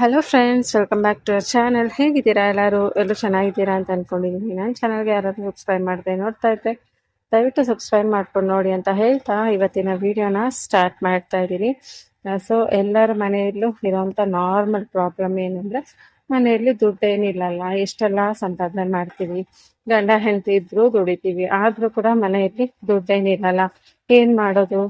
Hello friends welcome back to our channel ಹೇಗಿದ್ದೀರಾ ಎಲ್ಲರೂ? ಎಲ್ಲರೂ ಚೆನ್ನಾಗಿದ್ದೀರಾ ಅಂತ ಅಂದ್ಕೊಂಡಿದ್ದೀನಿ ನನ್ನ ಚಾನಲ್ಗೆ ಯಾರಾದರೂ ಸಬ್ಸ್ಕ್ರೈಬ್ ಮಾಡಿದೆ ನೋಡ್ತಾ ಇದ್ದೆ ದಯವಿಟ್ಟು ಸಬ್ಸ್ಕ್ರೈಬ್ ಮಾಡ್ಕೊಂಡು ನೋಡಿ ಅಂತ ಹೇಳ್ತಾ ಇವತ್ತಿನ ವಿಡಿಯೋನ ಸ್ಟಾರ್ಟ್ ಮಾಡ್ತಾ ಇದ್ದೀನಿ ಸೊ ಎಲ್ಲರ ಮನೆಯಲ್ಲೂ ಇರೋವಂಥ ನಾರ್ಮಲ್ ಪ್ರಾಬ್ಲಮ್ ಏನಂದರೆ ಮನೆಯಲ್ಲಿ ದುಡ್ಡು ಏನಿಲ್ಲಲ್ಲ ಎಷ್ಟೆಲ್ಲ ಸಂಪಾದನೆ ಮಾಡ್ತೀವಿ, ಗಂಡ ಹೆಂಡತಿ ಇದ್ರೂ ದುಡಿತೀವಿ, ಆದರೂ ಕೂಡ ಮನೆಯಲ್ಲಿ ದುಡ್ಡೇನಿರಲ್ಲ ಏನು ಮಾಡೋದು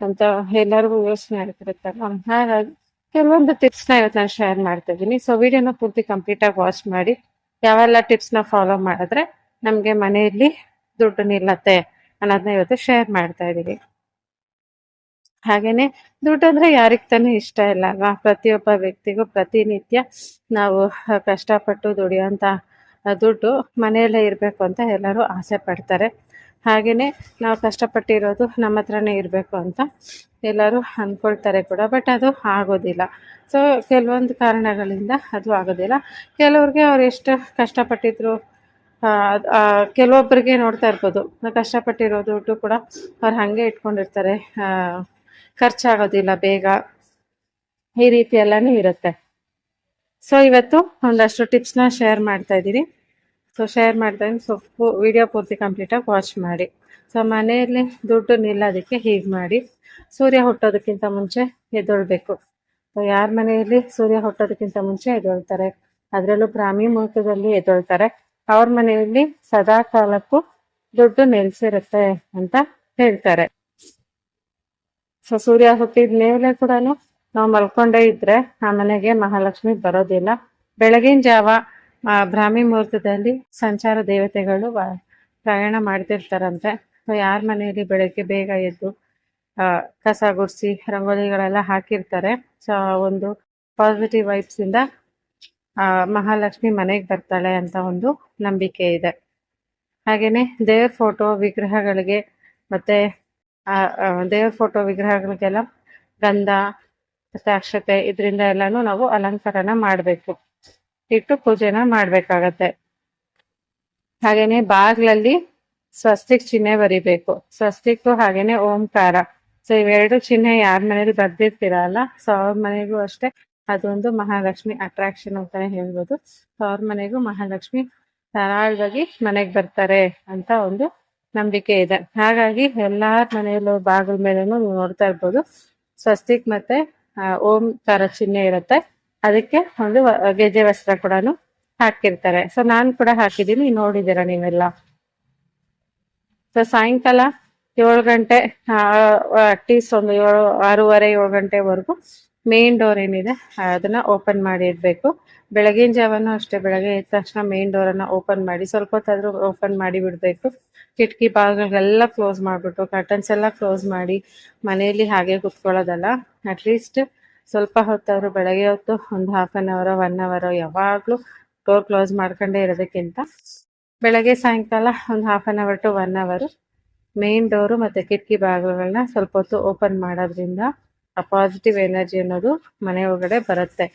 ಅಂತ ಎಲ್ಲರಿಗೂ ಯೋಚನೆ ಆಗ್ತಿರುತ್ತಲ್ಲ ಹಾಗಾಗಿ ಕೆಲವೊಂದು ಟಿಪ್ಸ್ನ ಇವತ್ತು ನಾನು ಶೇರ್ ಮಾಡ್ತಾ ಇದ್ದೀನಿ ಸೊ ವಿಡಿಯೋನ ಪೂರ್ತಿ ಕಂಪ್ಲೀಟ್ ಆಗಿ ವಾಚ್ ಮಾಡಿ. ಯಾವೆಲ್ಲ ಟಿಪ್ಸ್ನ ಫಾಲೋ ಮಾಡಿದ್ರೆ ನಮ್ಗೆ ಮನೆಯಲ್ಲಿ ದುಡ್ಡು ನಿಲ್ಲತ್ತೆ ಅನ್ನೋದನ್ನ ಇವತ್ತು ಶೇರ್ ಮಾಡ್ತಾ ಇದ್ದೀವಿ ಹಾಗೇನೆ ದುಡ್ಡು ಅಂದ್ರೆ ಯಾರಿಗೆ ತಾನೇ ಇಷ್ಟ ಇಲ್ಲ ಅಲ್ವಾ? ಪ್ರತಿಯೊಬ್ಬ ವ್ಯಕ್ತಿಗೂ ಪ್ರತಿನಿತ್ಯ ನಾವು ಕಷ್ಟಪಟ್ಟು ದುಡಿಯೋಂತ ದುಡ್ಡು ಮನೆಯಲ್ಲೇ ಇರಬೇಕು ಅಂತ ಎಲ್ಲರೂ ಆಸೆ ಪಡ್ತಾರೆ. ಹಾಗೇನೆ ನಾವು ಕಷ್ಟಪಟ್ಟಿರೋದು ನಮ್ಮ ಹತ್ರನೇ ಇರಬೇಕು ಅಂತ ಎಲ್ಲರೂ ಅಂದ್ಕೊಳ್ತಾರೆ ಕೂಡ ಬಟ್ ಅದು ಆಗೋದಿಲ್ಲ. ಸೊ ಕೆಲವೊಂದು ಕಾರಣಗಳಿಂದ ಅದು ಆಗೋದಿಲ್ಲ. ಕೆಲವ್ರಿಗೆ ಅವ್ರು ಎಷ್ಟು ಕಷ್ಟಪಟ್ಟಿದ್ರು ಕೆಲವೊಬ್ಬರಿಗೆ ನೋಡ್ತಾ ಇರ್ಬೋದು. ಕಷ್ಟಪಟ್ಟಿರೋ ದುಡ್ಡು ಕೂಡ ಅವ್ರು ಹಾಗೆ ಇಟ್ಕೊಂಡಿರ್ತಾರೆ. ಖರ್ಚಾಗೋದಿಲ್ಲ ಬೇಗ. ಈ ರೀತಿ ಎಲ್ಲನೂ ಇರುತ್ತೆ. ಸೊ ಇವತ್ತು ಒಂದಷ್ಟು ಟಿಪ್ಸ್ನ ಶೇರ್ ಮಾಡ್ತಾ ಇದ್ದೀನಿ. ಸೊ ಶೇರ್ ಮಾಡ್ತಾ ಇದ್ದೀನಿ ಸೊ ವಿಡಿಯೋ ಪೂರ್ತಿ ಕಂಪ್ಲೀಟಾಗಿ ವಾಚ್ ಮಾಡಿ. ಸೊ ಮನೆಯಲ್ಲಿ ದುಡ್ಡು ನಿಲ್ಲೋದಕ್ಕೆ ಹೀಗೆ ಮಾಡಿ. ಸೂರ್ಯ ಹುಟ್ಟೋದಕ್ಕಿಂತ ಮುಂಚೆ ಎದ್ದೊಳ್ಬೇಕು. ಸೊ ಯಾರ ಮನೆಯಲ್ಲಿ ಸೂರ್ಯ ಹುಟ್ಟೋದಕ್ಕಿಂತ ಮುಂಚೆ ಎದ್ದೊಳ್ತಾರೆ? ಅದರಲ್ಲೂ ಬ್ರಾಹ್ಮಿ ಮುಹೂರ್ತದಲ್ಲಿ ಎದ್ದೊಳ್ತಾರೆ. ಅವ್ರ ಮನೆಯಲ್ಲಿ ಸದಾ ಕಾಲಕ್ಕೂ ದುಡ್ಡು ನೆಲೆಸಿರುತ್ತೆ ಅಂತ ಹೇಳ್ತಾರೆ. ಸೊ ಸೂರ್ಯ ಹುಟ್ಟಿದ ಮೇಲೆ ಕೂಡ ನಾವು ಮಲ್ಕೊಂಡೇ ಇದ್ರೆ ಆ ಮನೆಗೆ ಮಹಾಲಕ್ಷ್ಮಿ ಬರೋದಿಲ್ಲ. ಬೆಳಗಿನ ಜಾವ ಬ್ರಾಹ್ಮಿ ಮುಹೂರ್ತದಲ್ಲಿ ಸಂಚಾರ ದೇವತೆಗಳು ಪ್ರಯಾಣ ಮಾಡ್ತಿರ್ತಾರಂತೆ. ಸೊ ಯಾರ ಮನೆಯಲ್ಲಿ ಬೆಳಗ್ಗೆ ಬೇಗ ಎದ್ದು ಕಸ ಗುಡಿಸಿ ರಂಗೋಲಿಗಳೆಲ್ಲ ಹಾಕಿರ್ತಾರೆ. ಸೊ ಒಂದು ಪಾಸಿಟಿವ್ ವೈಬ್ಸ್ ಇಂದ ಆ, ಮಹಾಲಕ್ಷ್ಮಿ ಮನೆಗೆ ಬರ್ತಾಳೆ ಅಂತ ಒಂದು ನಂಬಿಕೆ ಇದೆ. ಹಾಗೆಯೇ ದೇವ್ರ ಫೋಟೋ ವಿಗ್ರಹಗಳಿಗೆ ಮತ್ತೆ ದೇವ್ರ ಫೋಟೋ ವಿಗ್ರಹಗಳಿಗೆಲ್ಲ ಗಂಧ ಸಾಕ್ಷತೆ ಅಕ್ಷತೆ ಇದರಿಂದ ಎಲ್ಲಾನು ನಾವು ಅಲಂಕಾರನ ಮಾಡಬೇಕು. ಇಟ್ಟು ಪೂಜೆನ ಮಾಡ್ಬೇಕಾಗತ್ತೆ. ಹಾಗೇನೆ ಬಾಗ್ಲಲ್ಲಿ ಸ್ವಸ್ತಿಕ್ ಚಿಹ್ನೆ ಬರಿಬೇಕು. ಸ್ವಸ್ತಿಕ್ ಹಾಗೇನೆ ಓಂಕಾರ. ಸೊ ಇವೆರಡು ಚಿಹ್ನೆ ಯಾರ ಮನೇಲಿ ಬರ್ದಿರ್ತೀರಲ್ಲ ಸೊ ಅವ್ರ ಮನೆಗೂ ಅಷ್ಟೇ. ಅದೊಂದು ಮಹಾಲಕ್ಷ್ಮಿ ಅಟ್ರಾಕ್ಷನ್ ಅಂತಾನೆ ಹೇಳ್ಬೋದು. ಸೊ ಅವ್ರ ಮನೆಗೂ ಮಹಾಲಕ್ಷ್ಮಿ ಧಾರಾಳವಾಗಿ ಮನೆಗೆ ಬರ್ತಾರೆ ಅಂತ ಒಂದು ನಂಬಿಕೆ ಇದೆ. ಹಾಗಾಗಿ ಎಲ್ಲಾರ ಮನೆಯಲ್ಲೂ ಬಾಗಿಲ ಮೇಲೂ ನೋಡ್ತಾ ಇರ್ಬೋದು. ಸ್ವಸ್ತಿಕ್ ಮತ್ತೆ ಓಂಕಾರ ಚಿಹ್ನೆ ಇರುತ್ತೆ. ಅದಕ್ಕೆ ಒಂದು ಗೆಜ್ಜೆ ಗೆಜೆ ವಸ್ತ್ರ ಕೂಡ ಹಾಕಿರ್ತಾರೆ. ಸೊ ನಾನು ಕೂಡ ಹಾಕಿದೀನಿ ನೋಡಿದ್ದೀರಾ ನೀವೆಲ್ಲ? ಸೊ ಸಾಯಂಕಾಲ ಏಳು ಗಂಟೆ ಅಟ್ಲೀಸ್ಟ್ ಒಂದು ಏಳು, ಆರೂವರೆ, ಏಳು ಗಂಟೆವರೆಗೂ ಮೇನ್ ಡೋರ್ ಏನಿದೆ, ಅದನ್ನ ಓಪನ್ ಮಾಡಿ ಇಡಬೇಕು. ಬೆಳಗಿನ ಜಾವನು ಅಷ್ಟೇ, ಬೆಳಗ್ಗೆ ಎದ್ದ ತಕ್ಷಣ ಮೇನ್ ಅನ್ನ ಓಪನ್ ಮಾಡಿ, ಸ್ವಲ್ಪ ಹೊತ್ತಾದ್ರೂ ಓಪನ್ ಮಾಡಿ ಬಿಡಬೇಕು. ಕಿಟಕಿ ಭಾಗಗಳೆಲ್ಲ ಕ್ಲೋಸ್ ಮಾಡಿಬಿಟ್ಟು ಕರ್ಟನ್ಸ್ ಎಲ್ಲ ಕ್ಲೋಸ್ ಮಾಡಿ, ಮನೆಯಲ್ಲಿ ಹಾಗೆ ಕುತ್ಕೊಳ್ಳೋದಲ್ಲ ಅಟ್ಲೀಸ್ಟ್ ಸ್ವಲ್ಪ ಹೊತ್ತಾದರೂ ಬೆಳಗ್ಗೆ ಹೊತ್ತು ಒಂದು half an hour one hour ಯಾವಾಗಲೂ ಡೋರ್ ಕ್ಲೋಸ್ ಮಾಡ್ಕೊಂಡೇ ಇರೋದಕ್ಕಿಂತ ಬೆಳಗ್ಗೆ ಸಾಯಂಕಾಲ ಒಂದು half an hour to one hour main door ಮತ್ತು ಕಿಟಕಿ ಬಾಗಿಲುಗಳನ್ನ ಸ್ವಲ್ಪ ಹೊತ್ತು ಓಪನ್ ಮಾಡೋದ್ರಿಂದ ಆ ಪಾಸಿಟಿವ್ ಎನರ್ಜಿ ಅನ್ನೋದು ಮನೆ ಒಳಗಡೆ ಬರುತ್ತೆ.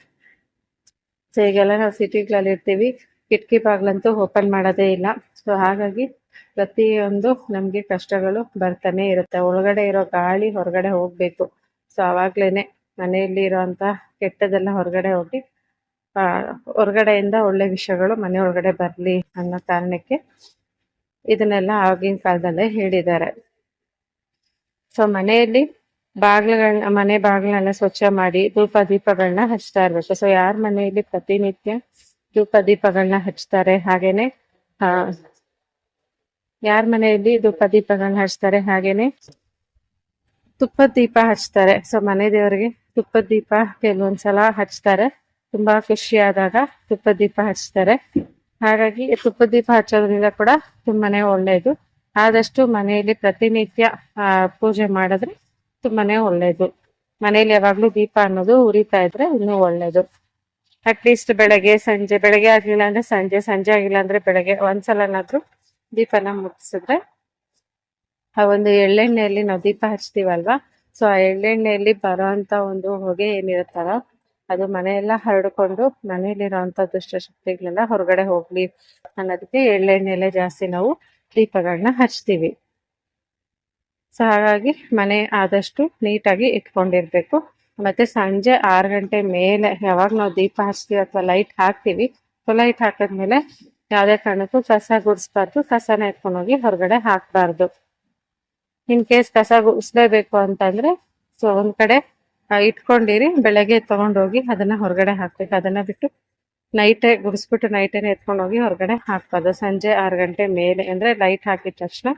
ಸೊ ಈಗೆಲ್ಲ ನಾವು ಸಿಟಿಗಳಲ್ಲಿ ಇರ್ತೀವಿ, ಕಿಟಕಿ ಬಾಗಿಲಂತೂ ಓಪನ್ ಮಾಡೋದೇ ಇಲ್ಲ. ಸೊ ಹಾಗಾಗಿ ಪ್ರತಿಯೊಂದು ನಮಗೆ ಕಷ್ಟಗಳು ಬರ್ತಾನೆ ಇರುತ್ತೆ. ಒಳಗಡೆ ಇರೋ ಗಾಳಿ ಹೊರಗಡೆ ಹೋಗಬೇಕು. ಸೊ ಆವಾಗ್ಲೇನೆ ಮನೆಯಲ್ಲಿ ಇರೋಂಥ ಕೆಟ್ಟದೆಲ್ಲ ಹೊರಗಡೆ ಹೋಗಿ ಹೊರಗಡೆಯಿಂದ ಒಳ್ಳೆ ವಿಷಯಗಳು ಮನೆ ಒಳಗಡೆ ಬರಲಿ ಅನ್ನೋ ಕಾರಣಕ್ಕೆ ಇದನ್ನೆಲ್ಲ ಆಗಿನ ಕಾಲದಲ್ಲೇ ಹೇಳಿದ್ದಾರೆ. ಸೊ ಮನೆಯಲ್ಲಿ ಬಾಗಿಲುಗಳನ್ನ ಮನೆ ಬಾಗಿಲನ್ನ ಸ್ವಚ್ಛ ಮಾಡಿ ಧೂಪ ದೀಪಗಳನ್ನ ಹಚ್ತಾ ಇರ್ಬೇಕು. ಸೊ ಯಾರ ಮನೆಯಲ್ಲಿ ಪ್ರತಿನಿತ್ಯ ಧೂಪ ದೀಪಗಳನ್ನ ಹಚ್ತಾರೆ? ಹಾಗೇನೆ, ಆ, ಯಾರ ಮನೆಯಲ್ಲಿ ಧೂಪ ದೀಪಗಳನ್ನ ಹಚ್ತಾರೆ? ಹಾಗೇನೆ ತುಪ್ಪ ದೀಪ ಹಚ್ತಾರೆ. ಸೊ ಮನೆ ದೇವರಿಗೆ ತುಪ್ಪದ ದೀಪ ಕೆಲವೊಂದ್ಸಲ ಹಚ್ತಾರೆ. ತುಂಬಾ ಖುಷಿ ಆದಾಗ ತುಪ್ಪದ ದೀಪ ಹಚ್ತಾರೆ. ಹಾಗಾಗಿ ತುಪ್ಪದ ದೀಪ ಹಚ್ಚೋದ್ರಿಂದ ಕೂಡ ತುಂಬಾನೇ ಒಳ್ಳೆಯದು ಆದಷ್ಟು ಮನೆಯಲ್ಲಿ ಪ್ರತಿನಿತ್ಯ ಪೂಜೆ ಮಾಡಿದ್ರೆ ತುಂಬಾನೇ ಒಳ್ಳೆಯದು ಮನೆಯಲ್ಲಿ ಯಾವಾಗ್ಲೂ ದೀಪ ಅನ್ನೋದು ಉರಿತಾ ಇದ್ರೆ ಇನ್ನೂ ಒಳ್ಳೇದು. ಅಟ್ಲೀಸ್ಟ್ ಬೆಳಗ್ಗೆ, ಸಂಜೆ, ಬೆಳಗ್ಗೆ ಆಗ್ಲಿಲ್ಲ ಅಂದ್ರೆ ಸಂಜೆ ಸಂಜೆ ಆಗಿಲ್ಲ ಅಂದ್ರೆ ಬೆಳಗ್ಗೆ ಒಂದ್ಸಲನಾದ್ರೂ ದೀಪನ ಮುಟ್ಟಿಸಿದ್ರೆ ಆ ಒಂದು ಎಳ್ಳೆಣ್ಣೆಯಲ್ಲಿ ನಾವು ದೀಪ ಹಚ್ತೀವಲ್ವಾ? ಸೊ, ಎಳ್ಳೆಣ್ಣೆಯಲ್ಲಿ ಅಂಥ ಒಂದು ಹೊಗೆ ಏನಿರುತ್ತಲ್ಲ, ಅದು ಮನೆಯೆಲ್ಲ ಹರಡಿಕೊಂಡು ಮನೆಯಲ್ಲಿರೋಂಥ ದುಷ್ಟಶಕ್ತಿಗಳೆಲ್ಲ ಹೊರಗಡೆ ಹೋಗ್ಲಿ ಅನ್ನೋದಕ್ಕೆ ಎಳ್ಳೆಣ್ಣೆಲೆ ಜಾಸ್ತಿ ನಾವು ದೀಪಗಳನ್ನ ಹಚ್ತೀವಿ. ಸೊ, ಹಾಗಾಗಿ ಮನೆ ಆದಷ್ಟು ನೀಟಾಗಿ ಇಟ್ಕೊಂಡಿರ್ಬೇಕು. ಮತ್ತೆ ಸಂಜೆ ಆರು ಗಂಟೆ ಮೇಲೆ ಯಾವಾಗ ನಾವು ದೀಪ ಹಚ್ತೀವಿ ಅಥವಾ ಲೈಟ್ ಹಾಕ್ತೀವಿ ಲೈಟ್ ಹಾಕಿದ್ಮೇಲೆ ಯಾವುದೇ ಕಾರಣಕ್ಕೂ ಕಸ ಗುಡಿಸ್ಬಾರ್ದು, ಕಸನ ಎತ್ಕೊಂಡೋಗಿ ಹೊರಗಡೆ ಹಾಕ್ಬಾರ್ದು. ಇನ್ ಕೇಸ್ ಕಸ ಗುಡಿಸ್ಲೇಬೇಕು ಅಂತಂದ್ರೆ, ಸೊ ಒಂದ್ ಕಡೆ ಇಟ್ಕೊಂಡಿರಿ, ಬೆಳಗ್ಗೆ ತಗೊಂಡೋಗಿ ಅದನ್ನ ಹೊರಗಡೆ ಹಾಕ್ಬೇಕು. ಅದನ್ನ ಬಿಟ್ಟು ನೈಟೇ ಗುಡಿಸ್ಬಿಟ್ಟು ನೈಟೇನೆ ಎತ್ಕೊಂಡು ಹೋಗಿ ಹೊರಗಡೆ ಹಾಕ್ಬಾರ್ದು. ಸಂಜೆ ಆರು ಗಂಟೆ ಮೇಲೆ, ಅಂದ್ರೆ ಲೈಟ್ ಹಾಕಿದ ತಕ್ಷಣ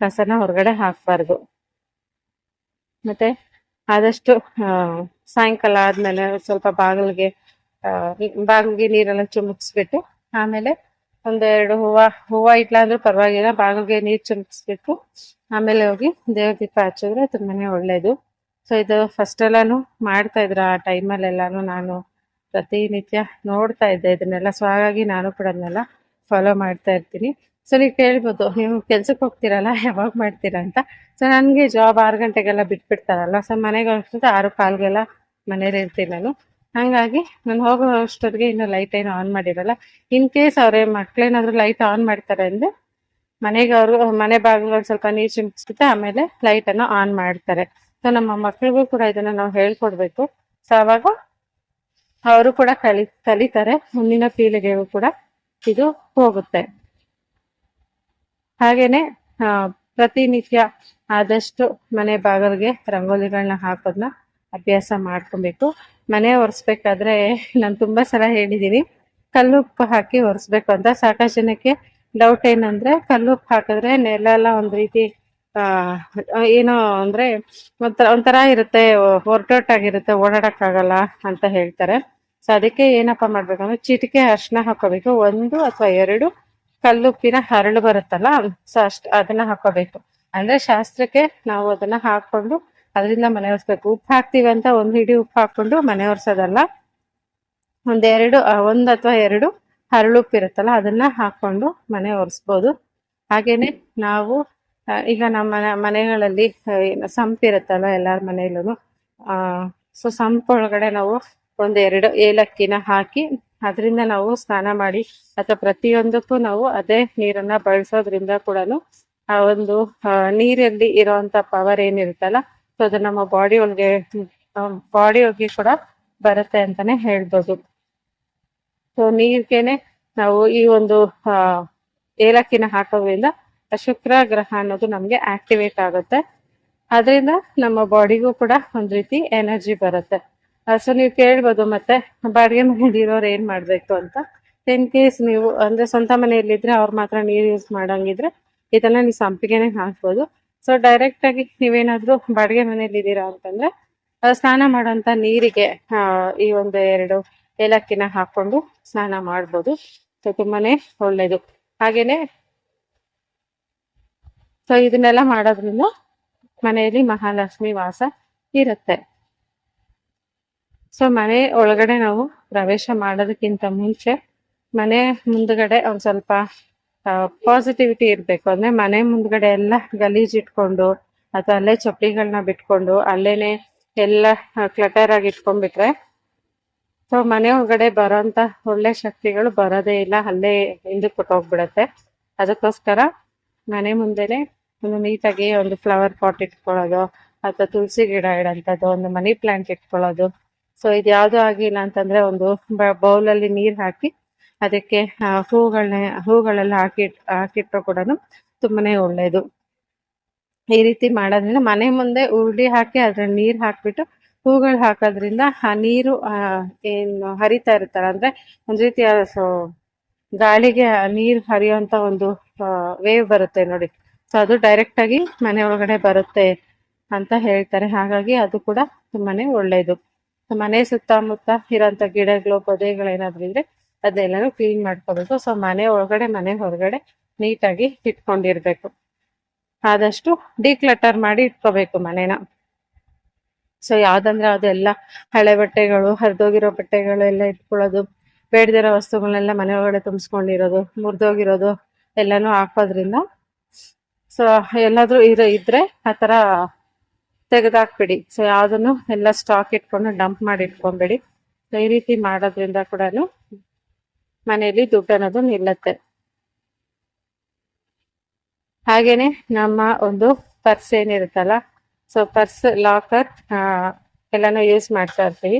ಕಸನ ಹೊರಗಡೆ ಹಾಕ್ಬಾರ್ದು. ಮತ್ತೆ ಆದಷ್ಟು ಸಾಯಂಕಾಲ ಆದ್ಮೇಲೆ ಸ್ವಲ್ಪ ಬಾಗಿಲಿಗೆ ಬಾಗಿಲಿಗೆ ನೀರೆಲ್ಲ ಚುಮುಕ್ಸ್ಬಿಟ್ಟು ಆಮೇಲೆ ಒಂದೆರಡು ಹೂವ ಹೂವ ಇಟ್ಲ ಅಂದ್ರೂ ಪರವಾಗಿಲ್ಲ, ಬಾಗಿಲಿಗೆ ನೀರು ಚುಮಿಸ್ಬಿಟ್ಟು ಆಮೇಲೆ ಹೋಗಿ ದೇವ್ರ ದೀಪ ಹಚ್ಚಿದ್ರೆ ತುಂಬಾನೇ ಒಳ್ಳೇದು. ಸೊ ಇದು ಫಸ್ಟ್ ಎಲ್ಲಾನು ಮಾಡ್ತಾ ಇದ್ರ ಆ ಟೈಮಲ್ಲೆಲ್ಲಾನು ನಾನು ಪ್ರತಿನಿತ್ಯ ನೋಡ್ತಾ ಇದ್ದೆ ಇದನ್ನೆಲ್ಲ. ಸೊ ಹಾಗಾಗಿ ನಾನು ಕೂಡ ಅದನ್ನೆಲ್ಲ ಫಾಲೋ ಮಾಡ್ತಾ ಇರ್ತೀನಿ. ಸೊ ನೀವು ಕೇಳ್ಬೋದು, ನೀವು ಕೆಲ್ಸಕ್ಕೆ ಹೋಗ್ತೀರಲ್ಲ, ಯಾವಾಗ ಮಾಡ್ತೀರಾ ಅಂತ. ಸೊ ನನಗೆ ಜಾಬ್ ಆರು ಗಂಟೆಗೆಲ್ಲ ಬಿಟ್ಬಿಡ್ತಾರಲ್ಲ. ಸೊ ಮನೆಗೆ ಆರು ಕಾಲ್ಗೆಲ್ಲ ಮನೇಲಿ ಇರ್ತೀನಿ ನಾನು. ಹಂಗಾಗಿ ನಾನು ಹೋಗೋ ಅಷ್ಟೊತ್ತಿಗೆ ಇನ್ನೂ ಲೈಟ್ ಏನು ಆನ್ ಮಾಡಿರಲ್ಲ. ಇನ್ ಕೇಸ್ ಅವ್ರೆ ಮಕ್ಳೇನಾದ್ರು ಲೈಟ್ ಆನ್ ಮಾಡ್ತಾರೆ ಅಂದ್ರೆ ಮನೆಗೆ ಅವರು, ಮನೆ ಬಾಗಿಲು ಸ್ವಲ್ಪ ನೀರು ಚಿಮ್ಕಿಸ್ಬಿಟ್ಟು ಆಮೇಲೆ ಲೈಟ್ ಅನ್ನು ಆನ್ ಮಾಡ್ತಾರೆ. ಸೊ ನಮ್ಮ ಮಕ್ಳಿಗೂ ಕೂಡ ಇದನ್ನ ನಾವು ಹೇಳ್ಕೊಡ್ಬೇಕು. ಸೊ ಅವಾಗ ಅವರು ಕೂಡ ಕಲಿ, ಕಲಿತಾರೆ. ಮುಂದಿನ ಪೀಳಿಗೆಗೂ ಕೂಡ ಇದು ಹೋಗುತ್ತೆ. ಹಾಗೇನೆ ಪ್ರತಿನಿತ್ಯ ಆದಷ್ಟು ಮನೆ ಬಾಗಿಲಿಗೆ ರಂಗೋಲಿಗಳನ್ನ ಹಾಕೋದನ್ನ ಅಭ್ಯಾಸ ಮಾಡ್ಕೊಬೇಕು. ಮನೆ ಒರೆಸ್ಬೇಕಾದ್ರೆ ನಾನು ತುಂಬ ಸಲ ಹೇಳಿದ್ದೀನಿ ಕಲ್ಲುಪ್ಪು ಹಾಕಿ ಒರೆಸ್ಬೇಕು ಅಂತ. ಸಾಕಷ್ಟು ಜನಕ್ಕೆ ಡೌಟ್ ಏನಂದ್ರೆ ಕಲ್ಲುಪ್ಪು ಹಾಕಿದ್ರೆ ನೆಲ ಎಲ್ಲ ಒಂದ್ ರೀತಿ ಏನೋ ಅಂದರೆ ಒಂಥರ ಒಂಥರ ಇರುತ್ತೆ ಹೊರಟೊಟ್ಟಾಗಿರುತ್ತೆ ಓಡಾಡೋಕ್ಕಾಗಲ್ಲ ಅಂತ ಹೇಳ್ತಾರೆ. ಸೊ ಅದಕ್ಕೆ ಏನಪ್ಪ ಮಾಡ್ಬೇಕಂದ್ರೆ ಚಿಟಿಕೆ ಅರ್ಶಿನ ಹಾಕೋಬೇಕು. ಒಂದು ಅಥವಾ ಎರಡು ಕಲ್ಲುಪ್ಪಿನ ಹರಳು ಬರುತ್ತಲ್ಲ, ಸೊ ಅಷ್ಟು ಅದನ್ನ ಹಾಕೋಬೇಕು. ಅಂದ್ರೆ ಶಾಸ್ತ್ರಕ್ಕೆ ನಾವು ಅದನ್ನ ಹಾಕೊಂಡು ಅದರಿಂದ ಮನೆ ಒರೆಸ್ಬೇಕು. ಉಪ್ಪು ಹಾಕ್ತೀವಿ ಅಂತ ಒಂದು ಹಿಡಿ ಉಪ್ಪು ಹಾಕೊಂಡು ಮನೆ ಒರೆಸೋದಲ್ಲ. ಒಂದೆರಡು ಒಂದು ಅಥವಾ ಎರಡು ಹರಳುಪ್ಪು ಇರುತ್ತಲ್ಲ ಅದನ್ನ ಹಾಕೊಂಡು ಮನೆ ಒರೆಸ್ಬೋದು. ಹಾಗೇನೆ ನಾವು ಈಗ ನಮ್ಮ ಮನೆ, ಮನೆಗಳಲ್ಲಿ ಸಂಪಿರುತ್ತಲ್ಲ ಎಲ್ಲರ ಮನೆಯಲ್ಲೂ ಸೊ ಸಂಪ್ ಒಳಗಡೆ ನಾವು ಒಂದೆರಡು ಏಲಕ್ಕಿನ ಹಾಕಿ ಅದರಿಂದ ನಾವು ಸ್ನಾನ ಮಾಡಿ, ಅಥವಾ ಪ್ರತಿಯೊಂದಕ್ಕೂ ನಾವು ಅದೇ ನೀರನ್ನ ಬಳಸೋದ್ರಿಂದ ಕೂಡ ಆ ಒಂದು ನೀರಲ್ಲಿ ಇರೋವಂಥ ಪವರ್ ಏನಿರುತ್ತಲ್ಲ ಸೊ ಅದು ನಮ್ಮ ಬಾಡಿ ಒಳಗೆ ಬಾಡಿ ಒಳಗೆ ಕೂಡ ಬರುತ್ತೆ ಅಂತಾನೆ ಹೇಳ್ಬೋದು. ಸೊ ನೀರ್ಗೆನೆ ನಾವು ಈ ಒಂದು ಏಲಕ್ಕಿನ ಹಾಕೋದ್ರಿಂದ ಶುಕ್ರ ಗ್ರಹ ಅನ್ನೋದು ನಮ್ಗೆ ಆಕ್ಟಿವೇಟ್ ಆಗುತ್ತೆ. ಅದರಿಂದ ನಮ್ಮ ಬಾಡಿಗೂ ಕೂಡ ಒಂದ್ ರೀತಿ ಎನರ್ಜಿ ಬರುತ್ತೆ. ಸೊ ನೀವು ಕೇಳ್ಬೋದು ಮತ್ತೆ ಬಾಡಿಗೆ ಮನೇಲಿ ಇರೋರು ಏನ್ ಮಾಡ್ಬೇಕು ಅಂತ. ಇನ್ ಕೇಸ್ ನೀವು, ಅಂದ್ರೆ ಸ್ವಂತ ಮನೆಯಲ್ಲಿದ್ರೆ ಅವ್ರು ಮಾತ್ರ ನೀರ್ ಯೂಸ್ ಮಾಡಂಗಿದ್ರೆ ಇದನ್ನ ನೀವು ಸಂಪಿಗೆನೆ ಹಾಕ್ಬೋದು. ಸೊ ಡೈರೆಕ್ಟ್ ಆಗಿ ನೀವೇನಾದ್ರೂ ಬಾಡಿಗೆ ಮನೇಲಿ ಇದ್ದೀರಾ ಅಂತಂದ್ರೆ ಸ್ನಾನ ಮಾಡೋಂತ ನೀರಿಗೆ ಈ ಒಂದು ಎರಡು ಏಲಕ್ಕಿನ ಹಾಕೊಂಡು ಸ್ನಾನ ಮಾಡ್ಬೋದು. ಸೊ ತುಂಬಾನೇ ಒಳ್ಳೇದು. ಹಾಗೇನೆ ಸೊ ಇದನ್ನೆಲ್ಲ ಮಾಡೋದ್ರಿಂದ ಮನೆಯಲ್ಲಿ ಮಹಾಲಕ್ಷ್ಮಿ ವಾಸ ಇರುತ್ತೆ. ಸೊ ಮನೆ ಒಳಗಡೆ ನಾವು ಪ್ರವೇಶ ಮಾಡೋದಕ್ಕಿಂತ ಮುಂಚೆ ಮನೆ ಮುಂದ್ಗಡೆ ಒಂದ್ ಸ್ವಲ್ಪ ಪಾಸಿಟಿವಿಟಿ ಇರಬೇಕು. ಅಂದ್ರೆ ಮನೆ ಮುಂದ್ಗಡೆ ಎಲ್ಲ ಗಲೀಜ್ ಇಟ್ಕೊಂಡು ಅಥವಾ ಅಲ್ಲೇ ಚಪ್ಪಲಿಗಳನ್ನ ಬಿಟ್ಕೊಂಡು ಅಲ್ಲೇನೆ ಎಲ್ಲ ಕ್ಲಟರ್ ಆಗಿ ಇಟ್ಕೊಂಡ್ಬಿಟ್ರೆ ಸೊ ಮನೆ ಒಳಗಡೆ ಬರೋಂತ ಒಳ್ಳೆ ಶಕ್ತಿಗಳು ಬರೋದೇ ಇಲ್ಲ. ಅಲ್ಲೇ ಹಿಂದಕ್ಕೆ ಕೊಟ್ಟೋಗ್ಬಿಡತ್ತೆ ಅದಕ್ಕೋಸ್ಕರ ಮನೆ ಮುಂದೆನೆ ಒಂದು ನೀಟಾಗಿ ಒಂದು ಫ್ಲವರ್ ಪಾಟ್ ಇಟ್ಕೊಳ್ಳೋದು ಅಥವಾ ತುಳಸಿ ಗಿಡ ಇಡೋಂಥದ್ದು, ಒಂದು ಮನಿ ಪ್ಲಾಂಟ್ ಇಟ್ಕೊಳ್ಳೋದು. ಸೊ ಇದು ಯಾವುದೂ ಆಗಿಲ್ಲ ಅಂತಂದ್ರೆ ಒಂದು ಬೌಲಲ್ಲಿ ನೀರು ನೀರ್ ಹಾಕಿ ಅದಕ್ಕೆ ಹೂಗಳನ್ನ, ಹೂಗಳೆಲ್ಲ ಹಾಕಿ, ಹಾಕಿಟ್ರು ಕೂಡ ತುಂಬಾನೇ ಒಳ್ಳೇದು. ಈ ರೀತಿ ಮಾಡೋದ್ರಿಂದ ಮನೆ ಮುಂದೆ ಉರುಳಿ ಹಾಕಿ ಅದ್ರಲ್ಲಿ ನೀರು ಹಾಕಿಬಿಟ್ಟು ಹೂಗಳು ಹಾಕೋದ್ರಿಂದ ಆ ನೀರು ಏನು ಹರಿತಾ ಇರುತ್ತಲ್ಲ, ಅಂದ್ರೆ ಒಂದು ರೀತಿಯ ಸೊ, ಗಾಳಿಗೆ ನೀರು ಹರಿಯೋಂತ ಒಂದು ವೇವ್ ಬರುತ್ತೆ ನೋಡಿ. ಸೊ ಅದು ಡೈರೆಕ್ಟ್ ಆಗಿ ಮನೆ ಒಳಗಡೆ ಬರುತ್ತೆ ಅಂತ ಹೇಳ್ತಾರೆ. ಹಾಗಾಗಿ ಅದು ಕೂಡ ತುಂಬಾನೇ ಒಳ್ಳೇದು. ಮನೆ ಸುತ್ತಮುತ್ತ ಇರೋಂಥ ಗಿಡಗಳು ಪೊದೆಗಳು ಏನಾದ್ರು ಇದ್ರೆ ಅದೆಲ್ಲನೂ ಕ್ಲೀನ್ ಮಾಡ್ಕೋಬೇಕು. ಸೊ ಮನೆ ಒಳಗಡೆ, ಮನೆ ಹೊರಗಡೆ ನೀಟಾಗಿ ಇಟ್ಕೊಂಡಿರ್ಬೇಕು. ಆದಷ್ಟು ಡಿಕ್ಲಟರ್ ಮಾಡಿ ಇಟ್ಕೋಬೇಕು ಮನೇನ. ಸೊ ಯಾವ್ದಂದ್ರೆ ಅದೆಲ್ಲ ಹಳೆ ಬಟ್ಟೆಗಳು, ಹರಿದೋಗಿರೋ ಬಟ್ಟೆಗಳು ಎಲ್ಲ ಇಟ್ಕೊಳ್ಳೋದು, ಬೇಡದಿರೋ ವಸ್ತುಗಳನ್ನೆಲ್ಲ ಮನೆ ಒಳಗಡೆ ತುಂಬಿಸ್ಕೊಂಡಿರೋದು, ಮುರಿದೋಗಿರೋದು ಎಲ್ಲಾನು ಹಾಕೋದ್ರಿಂದ ಸೊ, ಎಲ್ಲಾದ್ರೂ ಇರೋ, ಇದ್ರೆ ಆ ಥರ ತೆಗೆದಾಕ್ಬಿಡಿ. ಸೊ ಯಾವ್ದನ್ನು ಎಲ್ಲ ಸ್ಟಾಕ್ ಇಟ್ಕೊಂಡು ಡಂಪ್ ಮಾಡಿ ಇಟ್ಕೊಂಬೇಡಿ. ಸೊ ಈ ರೀತಿ ಮಾಡೋದ್ರಿಂದ ಕೂಡ ಮನೆಯಲ್ಲಿ ದುಡ್ಡು ಅನ್ನೋದು ನಿಲ್ಲತ್ತೆ. ಹಾಗೇನೆ ನಮ್ಮ ಒಂದು ಪರ್ಸ್ ಏನಿರುತ್ತಲ್ಲ ಸೊ ಪರ್ಸ್ ಲಾಕರ್ ಎಲ್ಲಾನು ಯೂಸ್ ಮಾಡ್ತಾ ಇರ್ತೀವಿ.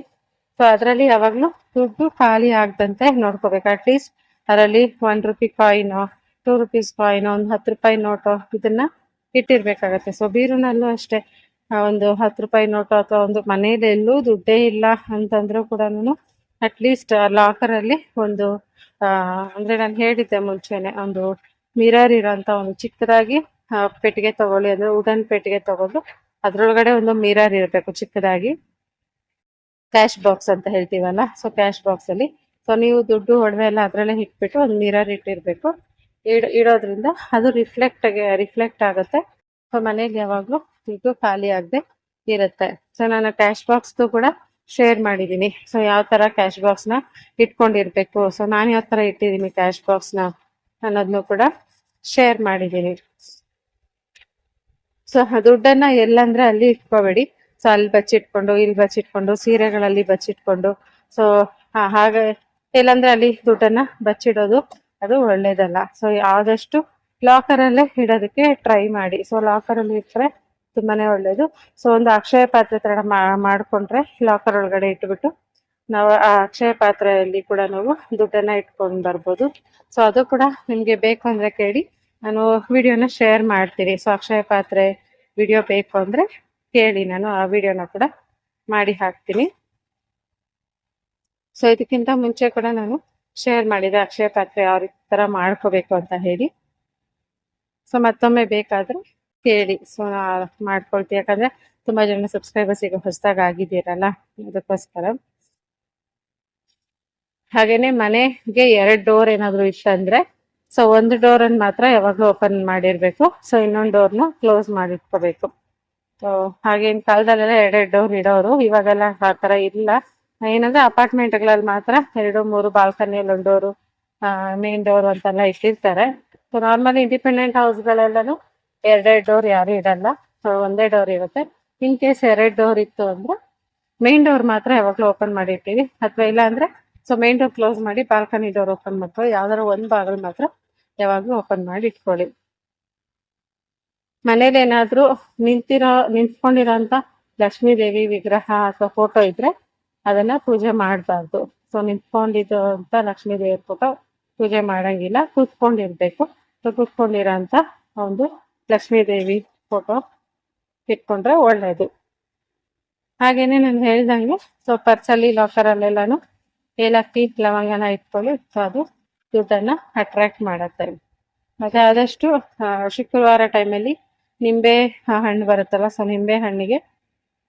ಸೊ ಅದರಲ್ಲಿ ಯಾವಾಗಲೂ ದುಡ್ಡು ಖಾಲಿ ಆಗದಂತೆ ನೋಡ್ಕೋಬೇಕು. ಅಟ್ಲೀಸ್ಟ್ ಅದರಲ್ಲಿ one rupee coin two rupees coin ಒಂದು ಹತ್ತು ರೂಪಾಯಿ ನೋಟು ಇದನ್ನ ಇಟ್ಟಿರ್ಬೇಕಾಗತ್ತೆ. ಸೊ ಬೀರುನಲ್ಲೂ ಅಷ್ಟೇ ಒಂದು ಹತ್ತು ರೂಪಾಯಿ ನೋಟು ಅಥವಾ ಒಂದು ಮನೇಲಿ ಎಲ್ಲೂ ದುಡ್ಡೇ ಇಲ್ಲ ಅಂತಂದ್ರೂ ಕೂಡ ಅಟ್ಲೀಸ್ಟ್ ಲಾಕರಲ್ಲಿ ಒಂದು ಅಂದರೆ ನಾನು ಹೇಳಿದ್ದೆ ಮುಂಚೆನೆ, ಒಂದು ಮಿರರ್ ಇರೋಂಥ ಒಂದು ಚಿಕ್ಕದಾಗಿ ಪೆಟ್ಟಿಗೆ ತಗೊಳ್ಳಿ, ಅಂದ್ರೆ ವುಡನ್ ಪೆಟ್ಟಿಗೆ ತಗೊಂಡು ಅದರೊಳಗಡೆ ಒಂದು ಮಿರರ್ ಇರಬೇಕು ಚಿಕ್ಕದಾಗಿ. ಕ್ಯಾಶ್ ಬಾಕ್ಸ್ ಅಂತ ಹೇಳ್ತೀವಲ್ಲ ಸೊ ಕ್ಯಾಶ್ ಬಾಕ್ಸ್ ಅಲ್ಲಿ. ಸೊ ನೀವು ದುಡ್ಡು ಒಡವೆ ಎಲ್ಲ ಅದ್ರಲ್ಲೇ ಇಟ್ಬಿಟ್ಟು ಒಂದು ಮಿರರ್ ಇಟ್ಟಿರಬೇಕು. ಇಡ್, ಇಡೋದ್ರಿಂದ ಅದು ರಿಫ್ಲೆಕ್ಟ್ ರಿಫ್ಲೆಕ್ಟ್ ಆಗುತ್ತೆ. ಸೊ ಮನೇಲಿ ಯಾವಾಗಲೂ ದುಡ್ಡು ಖಾಲಿ ಆಗದೆ ಇರುತ್ತೆ. ಸೊ ನಾನು ಕ್ಯಾಶ್ ಬಾಕ್ಸ್ದು ಕೂಡ ಶೇರ್ ಮಾಡಿದ್ದೀನಿ ಸೊ ಯಾವ ಥರ ಕ್ಯಾಶ್ ಬಾಕ್ಸ್ನ ಇಟ್ಕೊಂಡಿರ್ಬೇಕು? ಸೊ ನಾನು ಯಾವ ಥರ ಇಟ್ಟಿದ್ದೀನಿ ಕ್ಯಾಶ್ ಬಾಕ್ಸ್ನ ಅನ್ನೋದನ್ನು ಕೂಡ ಶೇರ್ ಮಾಡಿದ್ದೀನಿ ಸೊ ದುಡ್ಡನ್ನ ಎಲ್ಲಂದ್ರೆ ಅಲ್ಲಿ ಇಟ್ಕೋಬೇಡಿ. ಸೊ ಅಲ್ಲಿ ಬಚ್ಚಿಟ್ಕೊಂಡು, ಇಲ್ಲಿ ಬಚ್ಚಿಟ್ಕೊಂಡು, ಸೀರೆಗಳಲ್ಲಿ ಬಚ್ಚಿಟ್ಕೊಂಡು. ಸೊ ಹಾಗೆ ಎಲ್ಲಂದ್ರೆ ಅಲ್ಲಿ ದುಡ್ಡನ್ನ ಬಚ್ಚಿಡೋದು ಅದು ಒಳ್ಳೇದಲ್ಲ. ಸೊ ಆದಷ್ಟು ಲಾಕರಲ್ಲೇ ಇಡೋದಕ್ಕೆ ಟ್ರೈ ಮಾಡಿ. ಸೊ ಲಾಕರಲ್ಲಿ ಇಟ್ಟರೆ ತುಂಬಾನೇ ಒಳ್ಳೇದು. ಸೊ ಒಂದು ಅಕ್ಷಯ ಪಾತ್ರೆ ತರ ಮಾಡಿಕೊಂಡ್ರೆ ಲಾಕರ್ ಒಳಗಡೆ ಇಟ್ಬಿಟ್ಟು ನಾವು ಆ ಅಕ್ಷಯ ಪಾತ್ರೆಯಲ್ಲಿ ಕೂಡ ನಾವು ದುಡ್ಡನ್ನ ಇಟ್ಕೊಂಡು ಬರ್ಬೋದು. ಸೊ ಅದು ಕೂಡ ನಿಮಗೆ ಬೇಕು ಅಂದ್ರೆ ಕೇಳಿ ನಾನು ವಿಡಿಯೋನ ಶೇರ್ ಮಾಡ್ತೀನಿ. ಸೊ ಅಕ್ಷಯ ಪಾತ್ರೆ ವಿಡಿಯೋ ಬೇಕು ಅಂದ್ರೆ ಕೇಳಿ ನಾನು ಆ ವಿಡಿಯೋನ ಕೂಡ ಮಾಡಿ ಹಾಕ್ತೀನಿ. ಸೊ ಇದಕ್ಕಿಂತ ಮುಂಚೆ ಕೂಡ ನಾನು ಶೇರ್ ಮಾಡಿದೆ ಅಕ್ಷಯ ಪಾತ್ರೆ ಯಾವ ತರ ಮಾಡ್ಕೋಬೇಕು ಅಂತ ಹೇಳಿ. ಸೊ ಮತ್ತೊಮ್ಮೆ ಬೇಕಾದ್ರೆ ಕೇಳಿ ಸೊ ಮಾಡ್ಕೊಳ್ತೀವಿ ಯಾಕಂದ್ರೆ ತುಂಬಾ ಜನ ಸಬ್ಸ್ಕ್ರೈಬರ್ಸ್ ಈಗ ಹೊಸದಾಗಿ ಆಗಿದ್ದೀರಲ್ಲ, ಅದಕ್ಕೋಸ್ಕರ. ಹಾಗೇನೆ ಮನೆಗೆ ಎರಡು ಡೋರ್ ಏನಾದ್ರು ಇತ್ತಂದ್ರೆ ಸೊ ಒಂದು ಡೋರ್ ಅನ್ನು ಮಾತ್ರ ಯಾವಾಗ್ಲೂ ಓಪನ್ ಮಾಡಿರ್ಬೇಕು. ಸೊ ಇನ್ನೊಂದು ಡೋರ್ನ ಕ್ಲೋಸ್ ಮಾಡಿಟ್ಕೋಬೇಕು. ಸೊ ಹಾಗೇನ್ ಕಾಲದಲ್ಲೆಲ್ಲ ಎರಡೆರಡು ಡೋರ್ ಇಡೋರು, ಇವಾಗೆಲ್ಲ ಆ ತರ ಇಲ್ಲ. ಏನಂದ್ರೆ ಅಪಾರ್ಟ್ಮೆಂಟ್ಗಳಲ್ಲಿ ಮಾತ್ರ ಎರಡು, ಮೂರು ಬಾಲ್ಕನಿಯಲ್ಲಿ ಒಂದು ಡೋರು ಮೇನ್ ಡೋರ್ ಅಂತೆಲ್ಲ ಇಟ್ಟಿರ್ತಾರೆ. ಸೊ ನಾರ್ಮಲಿ ಇಂಡಿಪೆಂಡೆಂಟ್ ಹೌಸ್ಗಳೆಲ್ಲನು ಎರಡೆರಡು ಡೋರ್ ಯಾರು ಇಡಲ್ಲ ಸೊ ಒಂದೇ ಡೋರ್ ಇರುತ್ತೆ. ಇನ್ ಕೇಸ್ ಎರಡು ಡೋರ್ ಇತ್ತು ಅಂದ್ರೆ ಮೇನ್ ಡೋರ್ ಮಾತ್ರ ಯಾವಾಗ್ಲೂ ಓಪನ್ ಮಾಡಿ ಇರ್ತೀವಿ ಅಥವಾ ಇಲ್ಲ ಅಂದ್ರೆ ಸೊ ಮೇನ್ ಡೋರ್ ಕ್ಲೋಸ್ ಮಾಡಿ ಬಾಲ್ಕನಿ ಡೋರ್ ಓಪನ್ ಮಾಡ್ಕೊಳ್ಳಿ ಯಾವ್ದಾರ ಒಂದ್ ಬಾಗಿಲು ಮಾತ್ರ ಯಾವಾಗ್ಲೂ ಓಪನ್ ಮಾಡಿ ಇಟ್ಕೊಳ್ಳಿ. ಮನೇಲಿ ಏನಾದ್ರೂ ನಿಂತಿರೋ ನಿಂತ್ಕೊಂಡಿರೋಂತ ಲಕ್ಷ್ಮೀ ದೇವಿ ವಿಗ್ರಹ ಅಥವಾ ಫೋಟೋ ಇದ್ರೆ ಅದನ್ನ ಪೂಜೆ ಮಾಡಬಾರ್ದು. ಸೊ ನಿಂತ್ಕೊಂಡಿದ್ದು ಅಂತ ಲಕ್ಷ್ಮೀ ದೇವಿ ಫೋಟೋ ಪೂಜೆ ಮಾಡಂಗಿಲ್ಲ. ಕೂತ್ಕೊಂಡಿರ್ಬೇಕು. ಸೊ ಕೂತ್ಕೊಂಡಿರೋಂತ ಒಂದು ಲಕ್ಷ್ಮೀ ದೇವಿ ಫೋಟೋ ಇಟ್ಕೊಂಡ್ರೆ ಒಳ್ಳೇದು. ಹಾಗೇನೆ ನಾನು ಹೇಳ್ದಂಗೆ ಸೊ ಪರ್ಸಲ್ಲಿ ಲಾಕರಲ್ಲೆಲ್ಲನೂ ಏಲಕ್ಕಿ, ಲವಂಗನ ಇಟ್ಕೊಳ್ಳಿ ಅದು ದುಡ್ಡನ್ನು ಅಟ್ರಾಕ್ಟ್ ಮಾಡುತ್ತೆ. ಮತ್ತೆ ಆದಷ್ಟು ಶುಕ್ರವಾರ ಟೈಮಲ್ಲಿ ನಿಂಬೆ ಹಣ್ಣು ಬರುತ್ತಲ್ಲ ಸೊ ನಿಂಬೆ ಹಣ್ಣಿಗೆ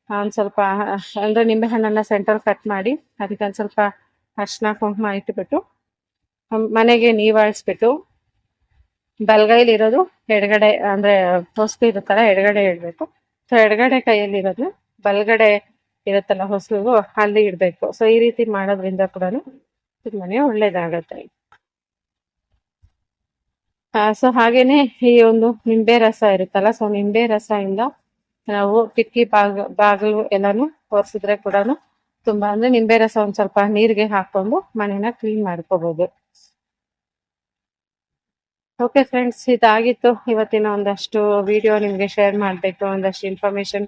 ಒಂದು ಸ್ವಲ್ಪ, ಅಂದರೆ ನಿಂಬೆ ಹಣ್ಣನ್ನು ಸೆಂಟರ್ ಕಟ್ ಮಾಡಿ ಅದಕ್ಕೆ ಒಂದು ಸ್ವಲ್ಪ ಅರ್ಶಿನ, ಕುಂಕುಮ ಇಟ್ಬಿಟ್ಟು ಮನೆಗೆ ನೀವಾಳಿಸ್ಬಿಟ್ಟು ಬಲಗೈಲಿ ಇರೋದು ಎಡಗಡೆ, ಅಂದ್ರೆ ಹೊಸ್ತು ಇರುತ್ತಲ್ಲ, ಎಡಗಡೆ ಇಡ್ಬೇಕು. ಸೊ ಎಡಗಡೆ ಕೈಯಲ್ಲಿ ಇರೋದು ಬಲಗಡೆ ಇರುತ್ತಲ್ಲ ಹೊಸಲು ಅಲ್ಲಿ ಇಡ್ಬೇಕು. ಸೊ ಈ ರೀತಿ ಮಾಡೋದ್ರಿಂದ ಕೂಡ ತುಂಬಾನೇ ಒಳ್ಳೇದಾಗತ್ತೆ. ಸೊ ಹಾಗೇನೆ ಈ ಒಂದು ನಿಂಬೆ ರಸ ಇರುತ್ತಲ್ಲ ಸೊ ನಿಂಬೆ ರಸದಿಂದ ನಾವು ಕಿಟಕಿ ಬಾಗ, ಬಾಗಿಲು ಎಲ್ಲಾನು ಒರೆಸಿದ್ರೆ ಕೂಡ ತುಂಬಾ, ಅಂದ್ರೆ ನಿಂಬೆ ರಸ ಒಂದ್ ಸ್ವಲ್ಪ ನೀರಿಗೆ ಹಾಕೊಂಡು ಮನೆನ ಕ್ಲೀನ್ ಮಾಡ್ಕೋಬಹುದು ಓಕೆ ಫ್ರೆಂಡ್ಸ್ ಇದಾಗಿತ್ತು. ಇವತ್ತಿನ ಒಂದಷ್ಟು ವಿಡಿಯೋ ನಿಮಗೆ ಶೇರ್ ಮಾಡಬೇಕು, ಒಂದಷ್ಟು ಇನ್ಫಾರ್ಮೇಶನ್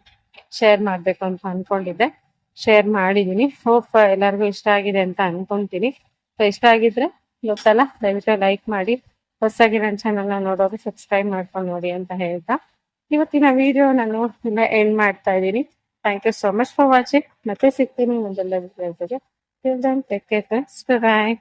ಶೇರ್ ಮಾಡಬೇಕು ಅಂತ ಅಂದ್ಕೊಂಡಿದ್ದೆ ಶೇರ್ ಮಾಡಿದ್ದೀನಿ ಹೋಪ್ ಎಲ್ಲರಿಗೂ ಇಷ್ಟ ಆಗಿದೆ ಅಂತ ಅಂದ್ಕೊಂತೀನಿ ಸೊ ಇಷ್ಟ ಆಗಿದ್ರೆ ಗೊತ್ತಲ್ಲ, ದಯವಿಟ್ಟು ಲೈಕ್ ಮಾಡಿ. ಹೊಸದಾಗಿ ನನ್ನ ಚಾನಲ್ನ ನೋಡೋದು ಸಬ್ಸ್ಕ್ರೈಬ್ ಮಾಡ್ಕೊಂಡು ನೋಡಿ ಅಂತ ಹೇಳ್ತಾ. ಇವತ್ತಿನ ವಿಡಿಯೋ ನಾನು ಎಂಡ್ ಮಾಡ್ತಾ ಇದ್ದೀನಿ. Thank you so much for watching ಮತ್ತೆ ಸಿಗ್ತೀನಿ ಜೊತೆ ಟೇಕ್ ಕೇರ್ ಫ್ರೆಂಡ್ಸ್ ಬಾಯ್